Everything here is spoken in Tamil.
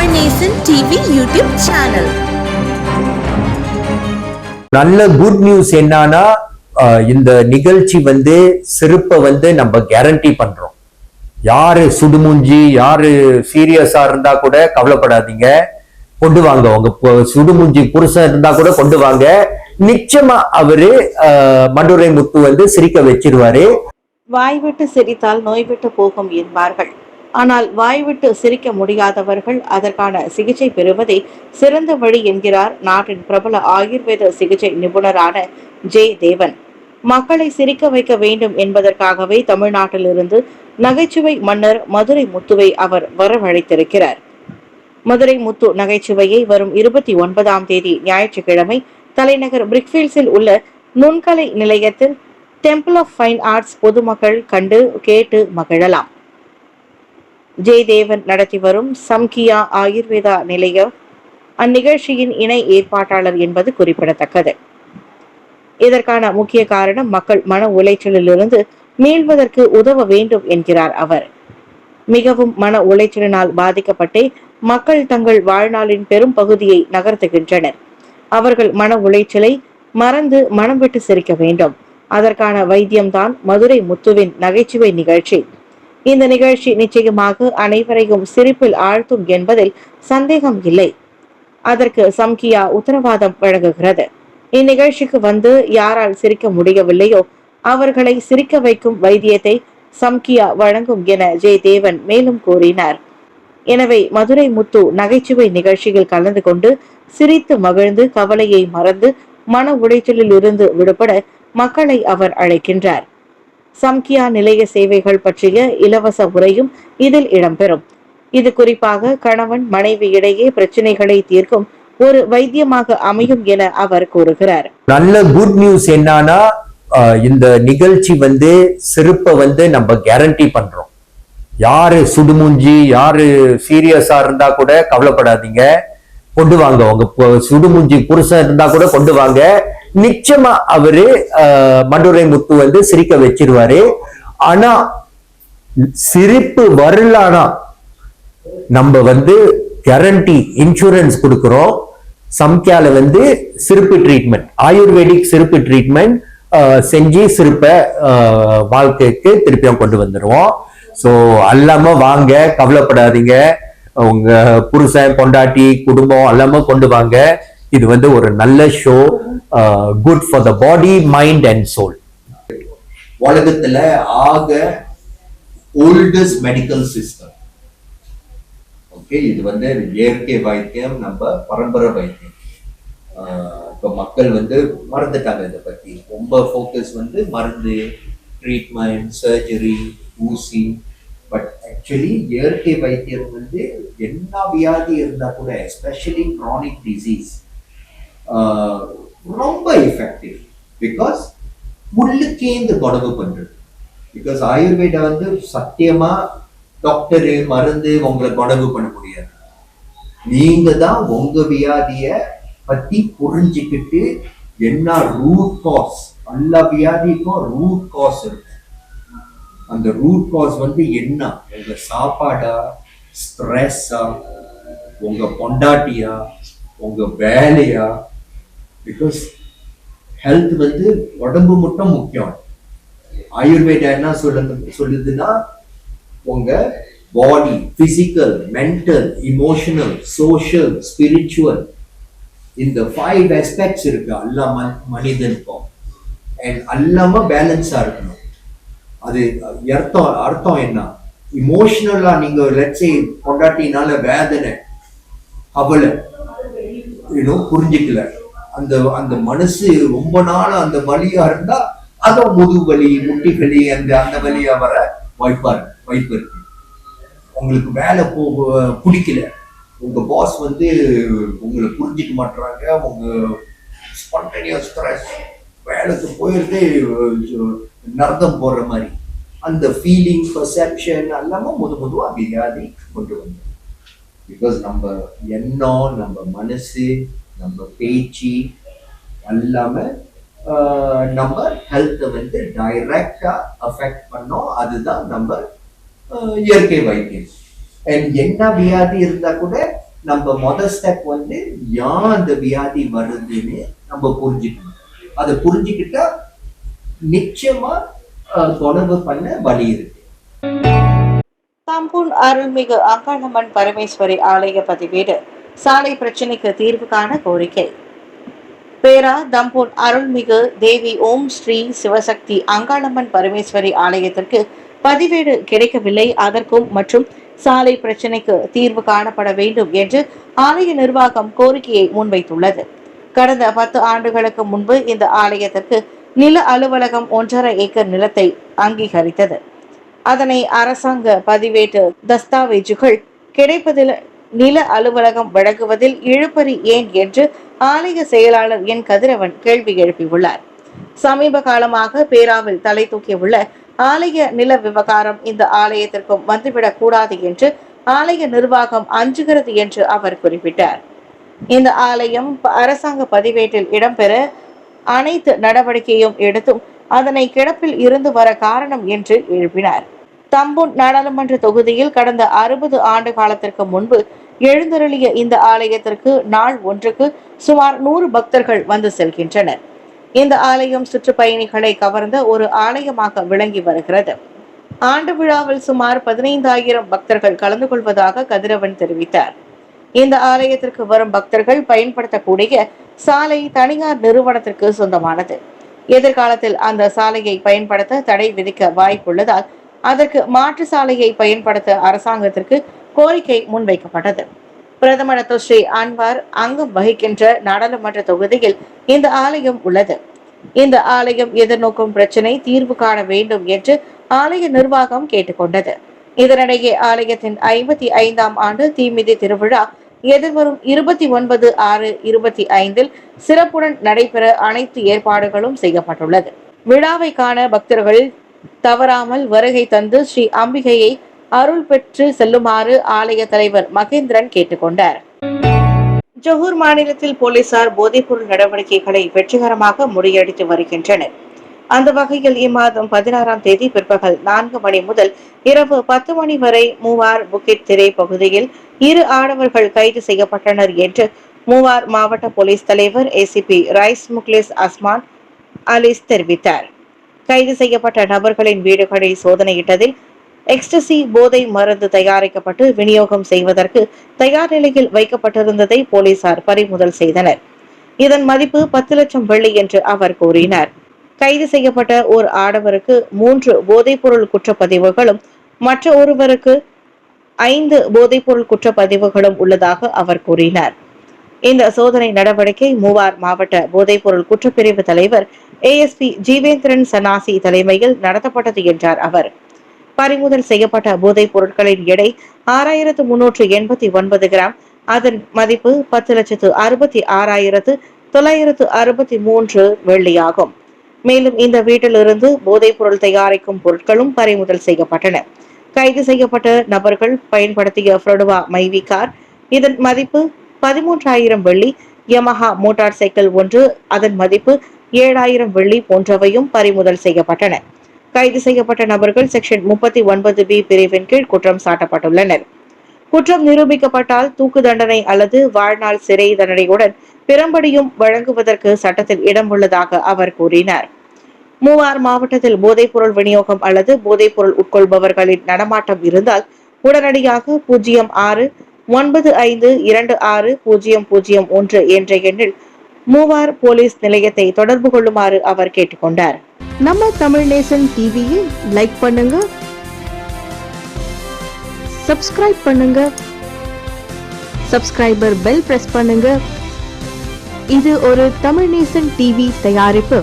Tamil Nesan TV YouTube channel. நல்ல குட் நியூஸ் என்னன்னா இந்த நிகழ்ச்சி வந்து சிறப்பை வந்து நம்ம கேரண்டி பண்றோம். யாரு சுடுமூஞ்சி யாரு சீரியஸா இருந்தா கூட கவலைப்படாதீங்க. கொண்டு வாங்க. உங்க சுடுமூஞ்சி புருஷன் இருந்தா கூட கொண்டு வாங்க. நிச்சயமா அவரு மதுரை முத்து வந்து சிரிக்க வச்சிருவாரு. வாய் விட்டு சிரித்தால் நோய் விட்டு போகும் என்பார்கள். ஆனால் வாய்விட்டு சிரிக்க முடியாதவர்கள் அதற்கான சிகிச்சை பெறுவதே சிறந்த வழி என்கிறார் நாட்டின் பிரபல ஆயுர்வேத சிகிச்சை நிபுணரான ஜே தேவன். மக்களை சிரிக்க வைக்க வேண்டும் என்பதற்காகவே தமிழ்நாட்டிலிருந்து நகைச்சுவை மன்னர் மதுரை முத்துவை அவர் வரவழைத்திருக்கிறார். மதுரை முத்து நகைச்சுவையை வரும் இருபத்தி ஒன்பதாம் தேதி ஞாயிற்றுக்கிழமை தலைநகர் பிரிக்ஃபீல்ட்ஸில் உள்ள நுண்கலை நிலையத்தில் டெம்பிள் ஆஃப் ஃபைன் ஆர்ட்ஸ் பொதுமக்கள் கண்டு கேட்டு மகிழலாம். ஜெயதேவன் நடத்தி வரும் சம்கியா ஆயுர்வேதா நிலைய அந்நிகழ்ச்சியின் இணை ஏற்பாட்டாளர் என்பது குறிப்பிடத்தக்கது. இதற்கான முக்கிய காரணம் மக்கள் மன உளைச்சலிலிருந்து மீள்வதற்கு உதவ வேண்டும் என்கிறார் அவர். மிகவும் மன உளைச்சலினால் பாதிக்கப்பட்டே மக்கள் தங்கள் வாழ்நாளின் பெரும் பகுதியை நகர்த்துகின்றனர். அவர்கள் மன உளைச்சலை மறந்து மனம் விட்டு சிரிக்க வேண்டும். அதற்கான வைத்தியம்தான் மதுரை முத்துவின் நகைச்சுவை நிகழ்ச்சி. இந்த நிகழ்ச்சி நிச்சயமாக அனைவரையும் சிரிப்பில் ஆழ்த்தும் என்பதில் சந்தேகம் இல்லை. அதற்கு சம்கியா உத்தரவாதம் வழங்குகிறது. இந்நிகழ்ச்சிக்கு வந்து யாரால் சிரிக்க முடியவில்லையோ அவர்களை சிரிக்க வைக்கும் வைத்தியத்தை சம்கியா வழங்கும் என ஜெயதேவன் மேலும் கூறினார். எனவே மதுரை முத்து நகைச்சுவை நிகழ்ச்சியில் கலந்து கொண்டு சிரித்து மகிழ்ந்து கவலையை மறந்து மன உளைச்சலில் இருந்து விடுபட மக்களை அவர் அழைக்கின்றார். சம்கியா நிலைய சேவைகள் பற்றிய இலவச உரையும் இதில் இடம்பெறும். இது குறிப்பாக கணவன் மனைவி இடையே பிரச்சனைகளை தீர்க்கும் ஒரு வைத்தியமாக அமையும் என அவர் கூறுகிறார். நல்ல குட் நியூஸ் என்னன்னா இந்த நிகழ்ச்சி வந்து சிறப்பை வந்து நம்ம கேரண்டி பண்றோம். யாரு சுடுமூஞ்சி யாரு சீரியஸா இருந்தா கூட கவலைப்படாதீங்க. கொண்டு வாங்க. உங்க சுடுமூஞ்சி புருஷன் இருந்தா கூட கொண்டு வாங்க. நிச்சயமா அவரு மடுரை முத்து வந்து சிரிக்க வச்சிருவாரு. ஆனா சிரிப்பு வரலானா நம்ம வந்து கேரண்டி இன்சூரன்ஸ் கொடுக்குறோம். சம்கியால வந்து சிறப்பு ட்ரீட்மெண்ட் ஆயுர்வேதிக் சிறப்பு ட்ரீட்மெண்ட் செஞ்சு சிறப்பை வாழ்க்கைக்கு திருப்பியும் கொண்டு வந்துடுவோம் ஸோ அல்லாம வாங்க கவலைப்படாதீங்க. உங்க புருஷன் பொண்டாட்டி குடும்பம் எல்லாமே கொண்டு வாங்க. இது வந்து ஒரு நல்ல show good for the body mind and soul உலகத்துல ஆக ஓல்டஸ்ட் மெடிக்கல் சிஸ்டம் ஓகே இது வந்து இயற்கை வைத்தியம் நம்ம பரம்பரை வைத்தியம். Uh, இப்போ மக்கள் வந்து மறந்துட்டாங்க இதை பற்றி ரொம்ப ஃபோக்கஸ் வந்து மருந்து ட்ரீட்மெண்ட் சர்ஜரி ஊசி. பட் ஆக்சுவலி இயற்கை வைத்தியம் வந்து என்ன வியாதி இருந்தால் கூட எஸ்பெஷலி க்ரானிக் டிசீஸ் ரொம்ப எஃபெக்டிவ் பிகாஸ் உள்ளுக்கே இந்த பண்ணுறது பிகாஸ் ஆயுர்வேதா வந்து சத்தியமா டாக்டரு மருந்து உங்களை குணவு பண்ண முடியாது. நீங்க தான் உங்க வியாதிய பத்தி புரிஞ்சுக்கிட்டு என்ன ரூட் காஸ் எல்லா வியாதிக்கும் ரூட் காஸ் இருக்கு. அந்த ரூட் காஸ் வந்து என்ன? உங்க சாப்பாடா? ஸ்ட்ரெஸ்ஸா உங்க பொண்டாட்டியா? உங்க வேலையா? பிகாஸ் ஹெல்த் வந்து உடம்பு மட்டும் முக்கியம். ஆயுர்வேதா என்ன சொல்லுது சொல்லுதுன்னா உங்க body physical mental emotional social spiritual இந்த ஃபைவ் aspects இருக்கு. எல்லா ம- மனிதனுக்கும் அண்ட் அல்லாம பேலன்ஸா இருக்கணும். அது அர்த்தம் அர்த்தம் என்ன? இமோஷனலா நீங்க லட்சை பொண்டாட்டினால வேதனை அவளை இன்னும் புரிஞ்சுக்கல. அந்த அந்த மனசு ரொம்ப நாள் அந்த வலியா இருந்தா அதோ முதுகு வலி முட்டி வலி அந்த அந்த வலியா வர வாய்ப்பா வாய்ப்பு இருக்கு. உங்களுக்கு வேலை போ பிடிக்கல உங்க பாஸ் வந்து உங்களை புரிஞ்சுக்க மாட்டுறாங்க உங்க ஸ்பான்டேனியஸ் ஸ்ட்ரெஸ் வேலைக்கு போயிருந்தே நர்தம் போடுற மாதிரி. அந்த ஃபீலிங் பர்செப்ஷன் எல்லாமே முது முதுவாக வியாதி கொண்டு வந்து பிகாஸ் நம்ம எண்ணம் நம்ம மனசு நம்ம பேச்சு எல்லாமே ஆஹ், நம்ம ஹெல்த்தை வந்து டைரக்டா அஃபெக்ட் பண்ணோம். அதுதான் நம்ம இயற்கை வைத்தியம். அண்ட் என்ன வியாதி இருந்தா கூட நம்ம முதல் ஸ்டெப் வந்து ஏன் அந்த வியாதி வருதுன்னு நம்ம புரிஞ்சுக்கணும். அதை புரிஞ்சுக்கிட்டா நிச்சயமா தொடர்பு பண்ண வழி இருக்கு. தாம்பூன் அருள்மிகு அங்காளம்மன் பரமேஸ்வரி ஆலய பதிவேடு. சாலை பிரச்சினைக்கு தீர்வு காண கோரிக்கை. பேரா தம்பூர் அருள்மிகு தேவி ஓம் ஸ்ரீ சிவசக்தி அங்காளம்மன் பரமேஸ்வரி ஆலயத்திற்கு பதிவேடு கிடைக்கவில்லை. அதற்கும் மற்றும் சாலை பிரச்சினைக்கு தீர்வு காணப்பட வேண்டும் என்று ஆலய நிர்வாகம் கோரிக்கையை முன்வைத்துள்ளது. கடந்த பத்து ஆண்டுகளுக்கு முன்பு இந்த ஆலயத்திற்கு நில அலுவலகம் ஒன்றரை ஏக்கர் நிலத்தை அங்கீகரித்தது. அதனை அரசாங்க பதிவேட்டு தஸ்தாவேஜுகள் கிடைப்பதில் நில அலுவலகம் வழங்குவதில் இழுபறி ஏன் என்று ஆலய செயலாளர் என். கதிரவன் கேள்வி எழுப்பியுள்ளார். சமீப காலமாக பேராவில் தலை தூக்கியுள்ள ஆலய நில விவகாரம் இந்த ஆலயத்திற்கும் வந்துவிடக் கூடாது என்று ஆலய நிர்வாகம் அஞ்சுகிறது என்று அவர் குறிப்பிட்டார். இந்த ஆலயம் அரசாங்க பதிவேட்டில் இடம்பெற அனைத்து நடவடிக்கையும் எடுத்தும் அதனை கிடப்பில் இருந்து வர காரணம் என்று எழுப்பினார். தம்பூன் நாடாளுமன்ற தொகுதியில் கடந்த அறுபது ஆண்டு காலத்திற்கு முன்பு எழுந்தருளிய இந்த ஆலயத்திற்கு நாள் ஒன்றுக்கு சுமார் நூறு பக்தர்கள் வந்து செல்கின்றனர். இந்த ஆலயம் சுற்றுப்பயணிகளை கவர்ந்த ஒரு ஆலயமாக விளங்கி வருகிறது. ஆண்டு விழாவில் சுமார் பதினைந்தாயிரம் பக்தர்கள் கலந்து கொள்வதாக கதிரவன் தெரிவித்தார். இந்த ஆலயத்திற்கு வரும் பக்தர்கள் பயன்படுத்தக்கூடிய சாலை தனியார் நிறுவனத்திற்கு சொந்தமானது. எதிர்காலத்தில் அந்த சாலையை பயன்படுத்த தடை விதிக்க வாய்ப்புள்ளதால் அதற்கு மாற்று சாலையை பயன்படுத்த அரசாங்கத்திற்கு கோரிக்கை முன்வைக்கப்பட்டது. பிரதமர் ஸ்ரீ அன்வார் அங்கம் வகிக்கின்ற நாடாளுமன்ற தொகுதியில் இந்த ஆலயம் உள்ளது. இந்த ஆலயம் எதிர்நோக்கும் பிரச்சினை தீர்வு காண வேண்டும் என்று ஆலய நிர்வாகம் கேட்டுக்கொண்டது. இதனிடையே ஆலயத்தின் ஐம்பத்தி ஐந்தாம் ஆண்டு தீமிதி திருவிழா எதிர்வரும் இருபத்தி ஒன்பது ஆறு இருபத்தி ஐந்தில் சிறப்புடன் நடைபெற அனைத்து ஏற்பாடுகளும் செய்யப்பட்டுள்ளது. விழாவை காண பக்தர்கள் தவறாமல் வருகை தந்து ஸ்ரீ அம்பிகையை அருள் பெற்று செல்லுமாறு ஆலய தலைவர் மகேந்திரன் கேட்டுக்கொண்டார். ஜொஹூர் மாநிலத்தில் போலீசார் போதைப்பொருள் நடவடிக்கைகளை வெற்றிகரமாக முறியடித்து வருகின்றனர். அந்த வகையில் இம்மாதம் பதினாறாம் தேதி பிற்பகல் நான்கு மணி முதல் இரவு பத்து மணி வரை மூவார் புக்கிட் திரை பகுதியில் இரு ஆடவர்கள் கைது செய்யப்பட்டனர் என்று மூவார் மாவட்ட போலீஸ் தலைவர் ஏசிபி ரைஸ் முக்லிஸ் அஸ்மான் அலிஸ் தெரிவித்தார். கைது செய்யப்பட்ட நபர்களின் வீடுகளை சோதனையிட்டதில் எக்ஸ்டசி போதை மருந்து தயாரிக்கப்பட்டு விநியோகம் செய்வதற்கு தயார் நிலையில் வைக்கப்பட்டிருந்ததை போலீசார் பறிமுதல் செய்தனர். இதன் மதிப்பு பத்து லட்சம் வெள்ளி என்று அவர் கூறினார். கைது செய்யப்பட்ட ஒரு ஆடவருக்கு மூன்று போதைப்பொருள் குற்றப்பதிவுகளும் மற்ற ஒருவருக்கு ஐந்து போதைப்பொருள் குற்றப்பதிவுகளும் உள்ளதாக அவர் கூறினார். இந்த சோதனை நடவடிக்கை மூவார் மாவட்ட போதைப்பொருள் குற்றப்பிரிவு தலைவர் ஏஎஸ்பி ஜீவேந்திரன் சனாசி தலைமையில் நடத்தப்பட்டது என்றார் அவர். பறிமுதல் செய்யப்பட்ட போதைப் பொருட்களின் எடை ஆறாயிரத்து முன்னூற்று எண்பத்தி ஒன்பது கிராம். அதன் மதிப்பு பத்து லட்சத்து அறுபத்தி ஆறாயிரத்து தொள்ளாயிரத்து அறுபத்தி மூன்று வெள்ளியாகும். மேலும் இந்த வீட்டிலிருந்து போதைப் பொருள் தயாரிக்கும் பொருட்களும் பறிமுதல் செய்யப்பட்டன. கைது செய்யப்பட்ட நபர்கள் பயன்படுத்திய ஃப்ரொடுவா மைவி கார். இதன் மதிப்பு பதிமூன்றாயிரம் வெள்ளி. யமஹா மோட்டார் சைக்கிள் ஒன்று. அதன் மதிப்பு ஏழாயிரம் வெள்ளி போன்றவையும் பறிமுதல் செய்யப்பட்டன. கைது செய்யப்பட்ட நபர்கள் செக்ஷன் முப்பத்தி ஒன்பது பி பிரிவின் கீழ் குற்றம் சாட்டப்பட்டுள்ளனர். குற்றம் நிரூபிக்கப்பட்டால் தூக்கு தண்டனை அல்லது வாழ்நாள் சிறை தண்டனையுடன் பிறம்படியும் வழங்குவதற்கு சட்டத்தில் இடம் உள்ளதாக அவர் கூறினார். மூவார் மாவட்டத்தில் போதைப்பொருள் விநியோகம் அல்லது போதைப்பொருள் உட்கொள்பவர்களின் நடமாட்டம் இருந்தால் உடனடியாக பூஜ்ஜியம் ஆறு ஒன்பது ஐந்து இரண்டு ஆறு பூஜ்ஜியம் பூஜ்ஜியம் ஒன்று என்ற எண்ணில் மூவார் போலீஸ் நிலையத்தை தொடர்பு கொள்ளுமாறு அவர் கேட்டுக்கொண்டார். நம்ம தமிழ் நேசன் டிவியை லைக் பண்ணுங்க. சப்ஸ்கிரைப் பண்ணுங்க. சப்ஸ்கிரைபர் பெல் பிரஸ் பண்ணுங்க. இது ஒரு தமிழ் நேசன் டிவி தயாரிப்பு.